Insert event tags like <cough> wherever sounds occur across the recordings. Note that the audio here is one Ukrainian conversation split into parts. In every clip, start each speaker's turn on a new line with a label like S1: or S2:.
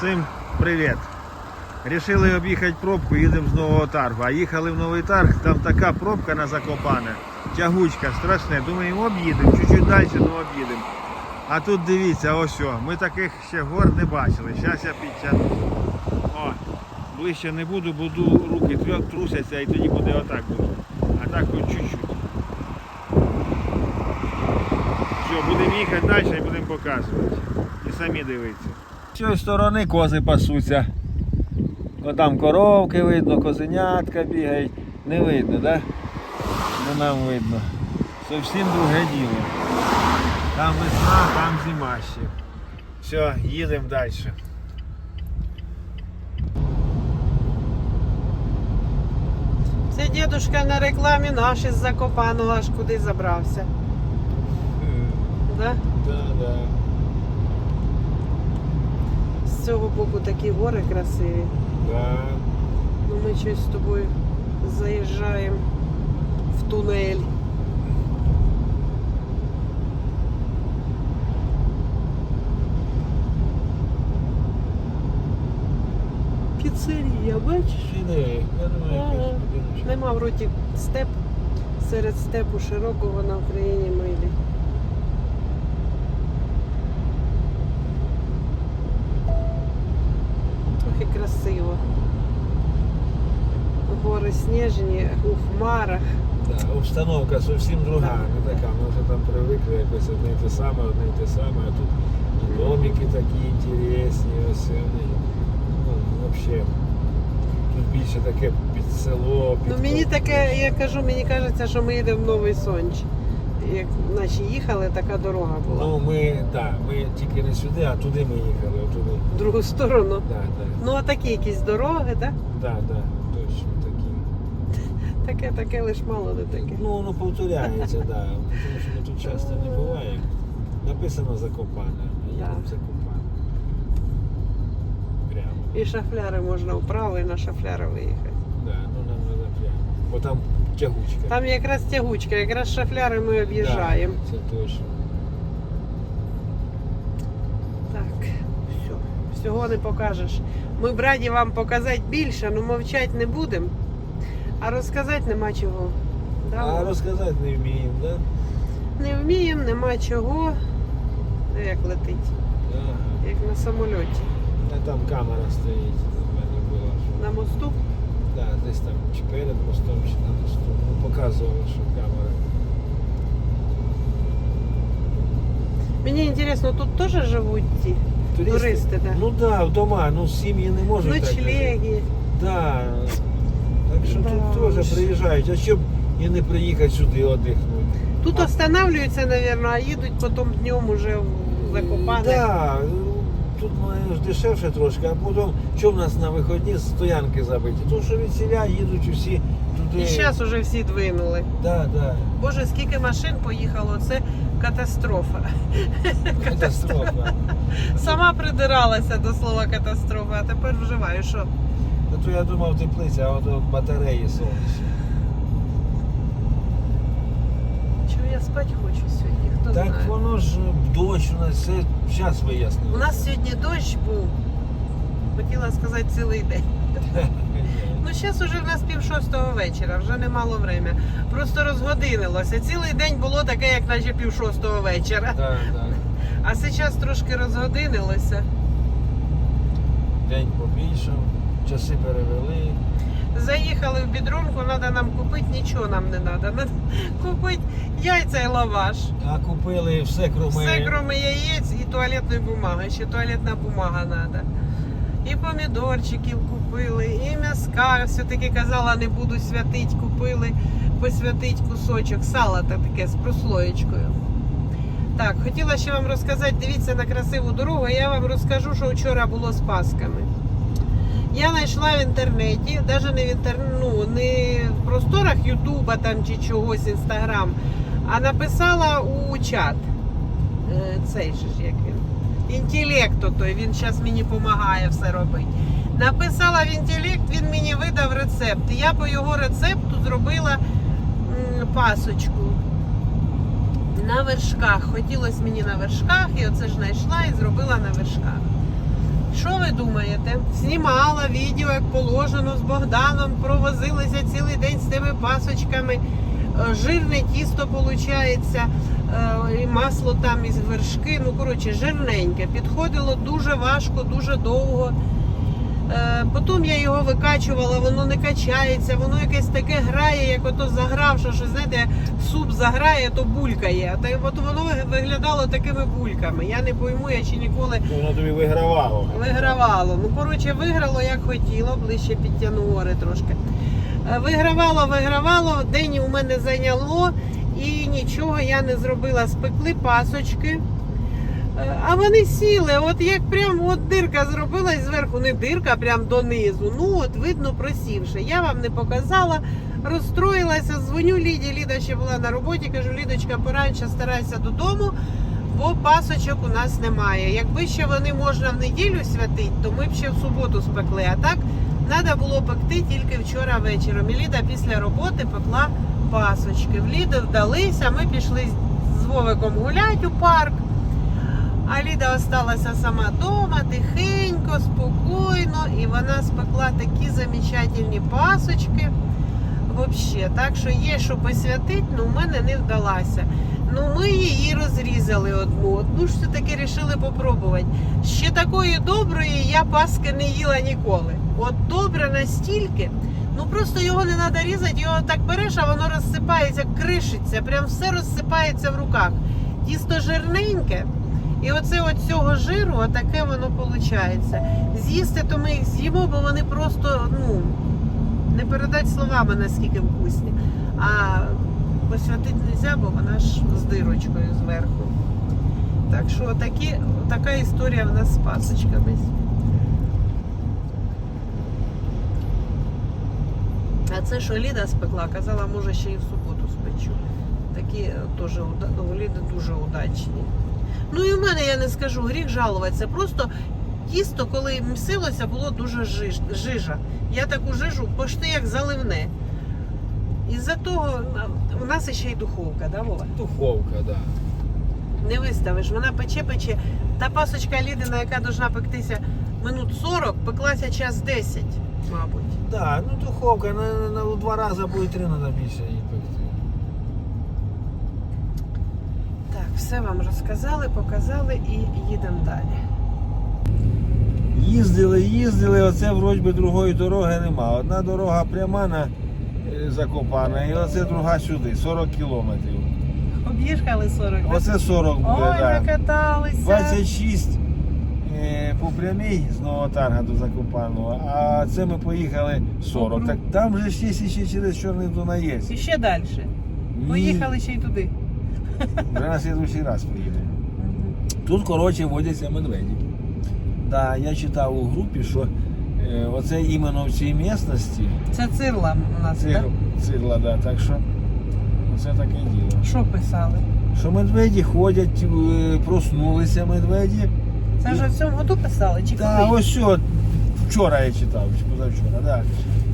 S1: Всім привіт! Рішили об'їхати пробку, їдемо з нового таргу. А їхали в новий тарг, там така пробка на Закопане, тягучка страшне. Думаємо, об'їдемо, чуть-чуть далі, ну об'їдемо. А тут дивіться, ось о, ми таких ще гор не бачили. Зараз я підтягну. О, ближче не буду, буду руки трусяться і тоді буде отак буде. А так хоч чуть-чуть. Все, будемо їхати далі і будемо показувати. І самі дивитися. Цієї сторони кози пасуться. О, там коровки видно, козенятка бігають. Не видно, так? Да? Ну нам видно. Зовсім друге діло. Там весна, там зима ще. Все, їдемо далі.
S2: Це дідушка на рекламі наш із Закопаного аж куди забрався. Да?
S1: Да, да.
S2: З цього боку такі гори красиві.
S1: Да.
S2: Ну ми щось з тобою заїжджаємо в тунель. Піцерія, бачиш?
S1: Іди, я думаю,
S2: Ага.
S1: будиночок.
S2: Нема в роті степ. Серед степу широкого на Україні милі. Трохи красиво. Сніжні, у хмарах.
S1: Да, обстановка зовсім друга, не така. Ми вже там привикли якось одне й те саме, одне й те саме, а тут і домики такі інтересні, ось вони. Ну, взагалі. Тут більше таке під село, під
S2: Ну мені таке, я кажу, мені кажеться, що ми йдемо в Новий Сонч. Як наші їхали, така дорога була.
S1: Ну ми, так, ми тільки не сюди, а туди ми їхали, туди.
S2: В другу сторону.
S1: Да, да,
S2: Ну а такі якісь дороги, так?
S1: да, да, такі.
S2: Таке, таке лиш мало не таке.
S1: Ну, воно повторяється, так. Да. Тому що ми тут часто не буває. Написано Закопане, а їдемо
S2: Да.
S1: Закопане. Прямо.
S2: І шафляри можна вправо і на шафляри виїхати.
S1: Да, ну нам треба прямо. Бо там тягучка.
S2: Там якраз тягучка, якраз шафляри ми
S1: Да,
S2: об'їжджаємо.
S1: це точно.
S2: Так, все. Всього не покажеш. Ми б раді вам показати більше, але мовчати не будемо. А розказати нема чого. Да,
S1: А
S2: Вова?
S1: розказати не вміємо, так? Да?
S2: Не вміємо, нема чого. Де як летить,
S1: Ага.
S2: як на самольоті.
S1: А там камера стоїть, у мене була. що-
S2: На мосту.
S1: Да, десь там чи перед мостом, чи на мосту. Ну, показувало, що камера.
S2: Мені цікаво, тут теж живуть ті туристи, да?
S1: Ну так, да, вдома, ну сім'ї не можуть. так жити.
S2: Ночлеги.
S1: Да. Так що
S2: Да
S1: тут теж приїжджають, а щоб і не приїхати сюди віддихнути.
S2: Тут останавливаються, мабуть, а їдуть потім днем уже в Закопане.
S1: Да, тут ну, дешевше трошки, а потім, що в нас на виходні стоянки забиті? Тому що від селя їдуть усі туди.
S2: І зараз вже всі двинули.
S1: Да, да.
S2: Боже, скільки машин поїхало, це катастрофа.
S1: Катастрофа.
S2: Сама придиралася до слова катастрофа, а тепер вживаю, що
S1: А то я думав теплиця, а от батареї сонячні.
S2: чого я спати хочу сьогодні, хто
S1: Так
S2: знає.
S1: воно ж дощ у нас все час вияснило.
S2: У нас сьогодні дощ був. Хотіла сказати цілий день. <laughs> Ну, зараз уже в нас пів шостого вечора, вже немало время. Просто розгодинилося. Цілий день було таке, як наче пів шостого вечора.
S1: Так, так.
S2: А зараз трошки розгодинилося.
S1: День побільшав, часи перевели.
S2: Заїхали в бідрунку, треба нам купити, нічого нам не треба. Надо купити яйця і лаваш.
S1: А купили все, кроме...
S2: Все, крім яєць і туалетної бумаги. Ще туалетна бумага треба. І помідорчиків купили, і м'яска. Все-таки казала, не буду святить. Купили посвятить кусочок сала та таке з прослоєчкою. Так, хотіла ще вам розказати, дивіться на красиву дорогу, я вам розкажу, що вчора було з пасками. Я знайшла в інтернеті, навіть не в інтер... ну, не в просторах Ютуба там чи чогось, Інстаграм, а написала у чат. Е, Цей же ж як він. Інтелект той, він зараз мені допомагає все робити. Написала в інтелект, він мені видав рецепт. Я по його рецепту зробила пасочку на вершках. Хотілося мені на вершках, і оце ж знайшла і зробила на вершках. Що ви думаєте? Знімала відео, як положено з Богданом, провозилася цілий день з тими пасочками. Е, Жирне тісто виходить, і масло там із вершки. Ну, коротше, жирненьке. Підходило дуже важко, дуже довго. Е, Потім я його викачувала, воно не качається, воно якесь таке грає, як ото загравши, що знаєте, суп заграє, то булькає. Та от воно виглядало такими бульками. Я не пойму, я чи ніколи
S1: Воно тобі вигравало.
S2: Вигравало. Ну, коротше, виграло як хотіло, ближче підтягну трошки. Е, Вигравало, вигравало, день у мене зайняло і нічого я не зробила. Спекли пасочки. А вони сіли, от як прям от дирка зробилась зверху, не дирка, а прям донизу. Ну от видно просівши. Я вам не показала, розстроїлася, дзвоню Ліді. Ліда ще була на роботі. Кажу, Лідочка, пораньше старайся додому, бо пасочок у нас немає. Якби ще вони можна в неділю святити, то ми б ще в суботу спекли. А так треба було пекти тільки вчора вечором. І Ліда після роботи пекла пасочки. В Ліду вдалися, ми пішли з Вовиком гуляти у парк. А Ліда осталася сама вдома, тихенько, спокійно, і вона спекла такі замечательні пасочки. Вообще, так що є, що посвятити, ну в мене не вдалася. Ну ми її розрізали одну. Одну ж все-таки вирішили попробувати. Ще такої доброї я паски не їла ніколи. От добре настільки. Ну просто його не треба різати, його так береш, а воно розсипається, кришиться, прям все розсипається в руках. Тісто жирненьке. І оце от цього жиру, отаке воно виходить. З'їсти, то ми їх з'їмо, бо вони просто, ну, не передати словами, наскільки вкусні. А посвятити не можна, бо вона ж з дирочкою зверху. Так що такі, така історія в нас з пасочками. А це, що Ліда спекла, казала, може ще і в суботу спечу. Такі е, теж у Ліди дуже удачні. Ну і в мене я не скажу, гріх жалуватися. Просто тісто, коли місилося, було дуже жиж, жижа. Я таку жижу почти як заливне. Із-за того а, у нас ще й духовка, да, Вова?
S1: Духовка, так. Да.
S2: Не виставиш, вона пече, пече. Та пасочка Лідина, яка должна пектися минут 40, пеклася час 10, мабуть.
S1: Да, ну духовка на, на, на два рази буде три треба більше її пекти.
S2: Так, все вам розказали, показали і їдемо далі.
S1: Їздили, їздили, оце вроді би другої дороги нема. Одна дорога пряма на е, Закопана, і оце друга сюди, 40 кілометрів.
S2: Об'їхали 40. да?
S1: Оце 40 буде,
S2: Ой, накаталися.
S1: 26 е, по прямій з Новотарга до Закопаного, а це ми поїхали 40. Так там же є ще через Чорний Дунай є.
S2: І ще далі. Поїхали ще й туди.
S1: Вже на слідуючий раз поїдемо. Тут, коротше, водяться медведі. Да, я читав у групі, що е, оце іменно в цій місності
S2: Це цирла у нас,
S1: цир,
S2: так?
S1: цирла, да, так що це таке діло.
S2: Що писали?
S1: Що медведі ходять, е, проснулися медведі.
S2: Це вже в цьому году писали? Чи
S1: Та
S2: коли?
S1: ось що, вчора я читав, чи позавчора, да.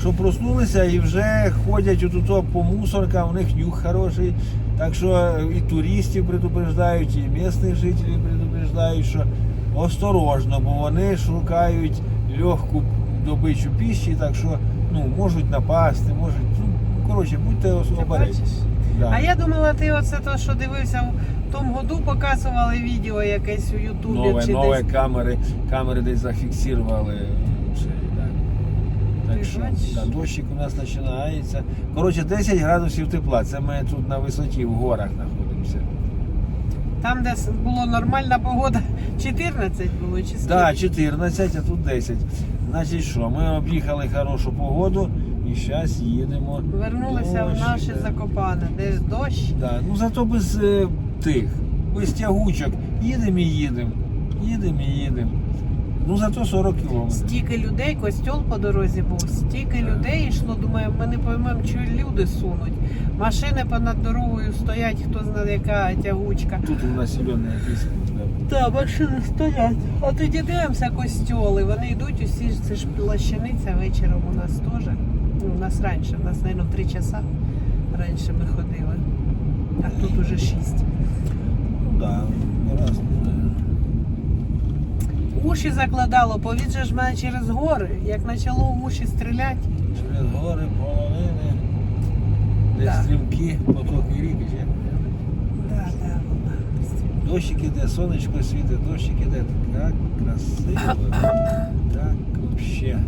S1: Що проснулися і вже ходять отут по мусоркам, у них нюх хороший. Так що і туристів предупреждають, і місцевих жителів предупреждають, що осторожно, бо вони шукають легку добичу піші, так що ну, можуть напасти, можуть. Ну, коротше, будьте обережні. Да.
S2: А я думала, ти оце то, що дивився в тому году, показували відео якесь у Ютубі
S1: Нове,
S2: чи
S1: нове
S2: десь.
S1: камери, камери десь зафіксували. Це, да.
S2: Ти
S1: Так що да, дощик у нас починається. Коротше, 10 градусів тепла. Це ми тут на висоті в горах знаходимося.
S2: Там, де було нормальна погода, <laughs> 14 було чи скільки?
S1: Так, да, 14, а тут 10. Значить що, ми об'їхали хорошу погоду і зараз їдемо.
S2: Вернулися в
S1: Дощ
S2: наші
S1: іде.
S2: закопане, де дощ.
S1: Да, ну зато без е, тих, без тягучок. Їдемо і їдемо. Їдемо і їдемо. Ну зато 40 кілометрів.
S2: Стільки людей, костьол по дорозі був, стільки людей йшло, думаю, ми не поймемо, що люди сунуть. Машини понад дорогою стоять, хто знає яка тягучка.
S1: Тут у населений якийсь. да.
S2: Так, машини стоять. А тоді дивимося костьоли. Вони йдуть усі ж це ж плащаниця вечором у нас теж. Ну, у нас раніше, у нас, мабуть, 3 часа раніше ми ходили. А тут уже 6.
S1: Ну да, раз.
S2: Уші закладало, же ж мене через гори, як почало в уші стріляти.
S1: Через гори, полонини, десь
S2: Да.
S1: стрімки, потоки ріки.
S2: Да, да.
S1: Дощик іде, сонечко світить, дощик іде. Так красиво. Так вообще.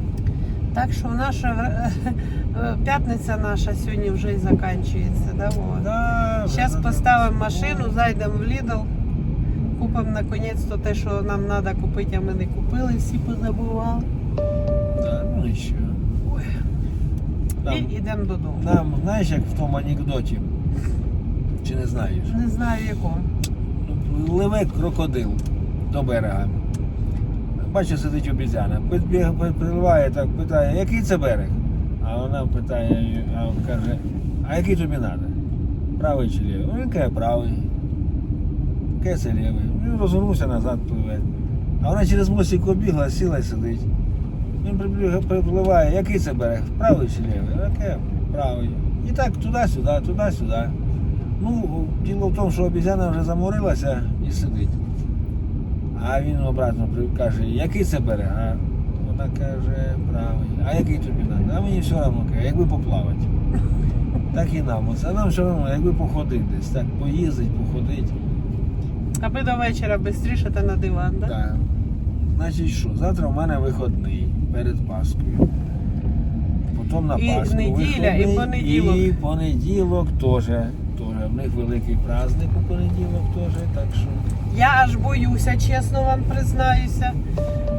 S2: Так що наша е, е, п'ятниця наша сьогодні вже і закінчується. Да, Вова?
S1: Да,
S2: Зараз
S1: надо-
S2: поставимо машину, зайдемо в Lidl, купимо наконець-то те, що нам треба купити, а ми не купили, всі позабували.
S1: Да, ну і що.
S2: Ой. І йдемо додому.
S1: нам, знаєш, як в тому анекдоті? Чи не знаєш?
S2: Не знаю якого.
S1: Ну, Пливе крокодил до берега. Бачиш, сидить обізяна. Підпливає, так питає, який це берег? А вона питає, а каже, а який тобі треба? Правий чи лівий? Він каже, правий. Це лівий. Він розвернувся назад пливе. А вона через мостик обігла, сіла і сидить. Він припливає, який це берег? Правий чи лівий? Каже, правий. І так туди-сюди, туди-сюди. Ну, діло в тому, що обізяна вже заморилася і сидить. А він обратно каже, який це берег? А вона каже, правий. А який тобі треба? А мені все одно каже, якби поплавати. Так і нам. Оце нам все одно, якби походити десь, так поїздить, походити.
S2: Аби до вечора швидше та на диван, да?
S1: Так. Значить що, завтра в мене вихідний перед Паскою. Потім на
S2: І
S1: Пасху.
S2: неділя, і понеділок.
S1: І понеділок теж. Теж. В них великий праздник у понеділок теж, так що.
S2: Я аж боюся, чесно вам признаюся.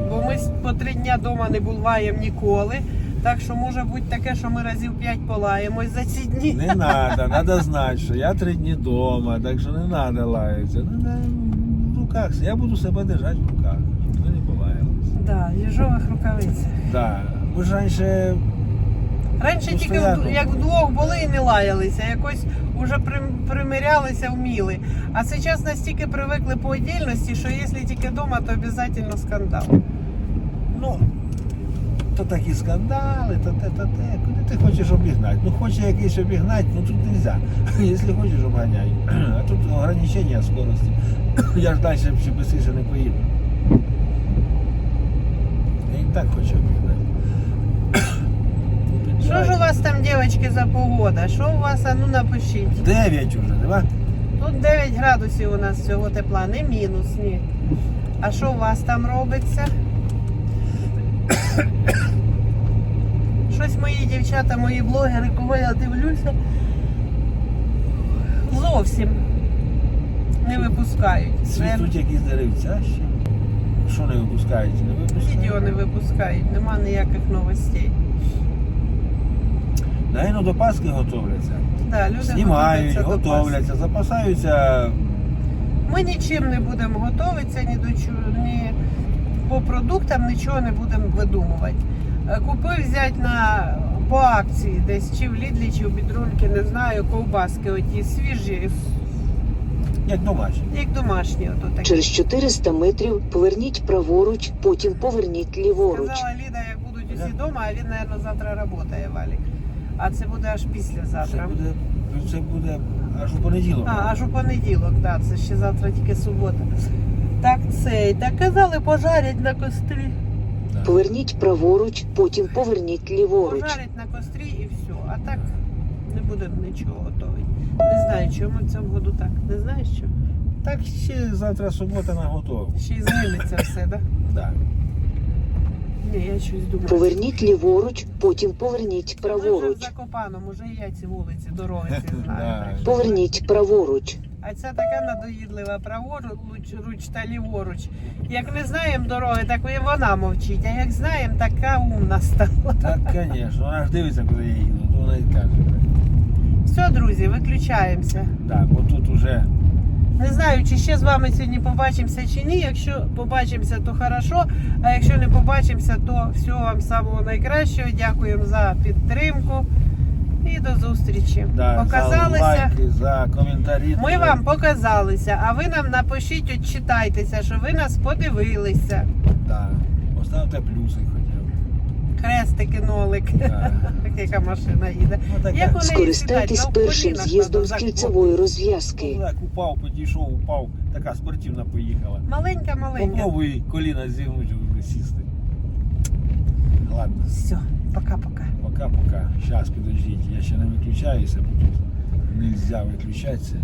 S2: Бо ми по три дня вдома не буваємо ніколи. Так що може бути таке, що ми разів п'ять полаємось за ці дні.
S1: Не треба, треба знати, що я три дні вдома, так що не треба лаятися. Ну, не, в руках. Я буду себе держати в руках, щоб ви не полаялися.
S2: Да, їжових рукавицях.
S1: Да. Ви ж раніше
S2: Раніше
S1: Ну,
S2: тільки
S1: стояти.
S2: як вдвох були і не лаялися, якось прим- примирялися, вміли. А зараз настільки привикли по отдільності, що якщо тільки вдома, то обов'язково скандал.
S1: Ну, то такі скандали, то те, то те. Куди ти хочеш обігнати? Ну хоче якийсь обігнати, ну тут не можна. <clears throat> Якщо хочеш обганяй. <clears throat> А тут ограничення скорості. <clears throat> Я ж далі ще швидше не поїду. Я і так хочу обігнати.
S2: Що ж у вас там, дівчатки, за погода? Що у вас, а ну напишіть.
S1: Дев'ять уже, давай.
S2: Тут 9 градусів у нас цього тепла, не мінус, ні. А що у вас там робиться? Щось мої дівчата, мої блогери, кого я дивлюся, зовсім не випускають.
S1: Цвітуть якісь деревця ще. Що не випускають? Не випускають?
S2: Відео не випускають, нема ніяких новостей.
S1: Наверно, до Пасхи готовляться.
S2: Да, люди
S1: Знімають, готовляться, запасаються.
S2: Ми нічим не будемо готуватися, ні до чого, ні по продуктам нічого не будемо видумувати. Е, Купив взяти на по акції десь чи в Лідлі, чи в Бідрунки, не знаю, ковбаски оті свіжі,
S1: Як домашні.
S2: як домашні, ото такі.
S3: Через 400 метрів поверніть праворуч, потім поверніть ліворуч.
S2: Сказала Ліда, як будуть усі вдома, а він, мабуть, завтра працює, Валік. А це буде аж
S1: Це
S2: післязавтра.
S1: буде, це буде аж у понеділок.
S2: А, аж у понеділок, так, це ще завтра тільки субота. Так цей, так казали, пожарять на кострі.
S3: Поверніть праворуч, потім поверніть ліворуч.
S2: Пожарить на кострі і все. А так не будемо нічого готувати. Не знаю, чому в цьому году так. Не знаєш що?
S1: Так ще завтра субота на готову.
S2: Ще й зміниться все, так? <laughs>
S1: Да.
S2: Ні, я щось думаю.
S3: Поверніть ліворуч, потім поверніть
S2: Ми вже в
S3: праворуч.
S2: Закопаному, вже я ці вулиці, дороги <laughs> ці знаю.
S1: Да.
S2: так
S3: Поверніть праворуч.
S2: А ця така надоїдлива праворуч руч та ліворуч. Як не знаємо дороги, так і вона мовчить. А як знаємо, така умна стала.
S1: Так, звісно. Вона ж дивиться, куди я їду, то вона і каже.
S2: Все, друзі, виключаємося.
S1: Так, бо тут уже
S2: Не знаю, чи ще з вами сьогодні побачимося чи ні. Якщо побачимося, то хорошо. А якщо не побачимося, то всього вам самого найкращого. Дякуємо за підтримку і до зустрічі.
S1: да, за
S2: Показалися.
S1: лайки, за коментарі.
S2: Ми вам показалися, а ви нам напишіть, от читайтеся, що ви нас подивилися.
S1: Да. Поставте плюси хоча б.
S2: хрестики, нолик. Так яка машина їде.
S1: Ну, так,
S2: Як вони
S3: Скористайтесь першим з'їздом з кільцевої розв'язки.
S1: так упав, підійшов, упав. Така спортивна поїхала.
S2: Маленька, маленька.
S1: Попробуй коліна зігнути, вже сісти. Ладно,
S2: Все, пока-пока.
S1: Пока-пока. Сейчас, подождите, я ще не виключаюся, бо тут нельзя виключатися.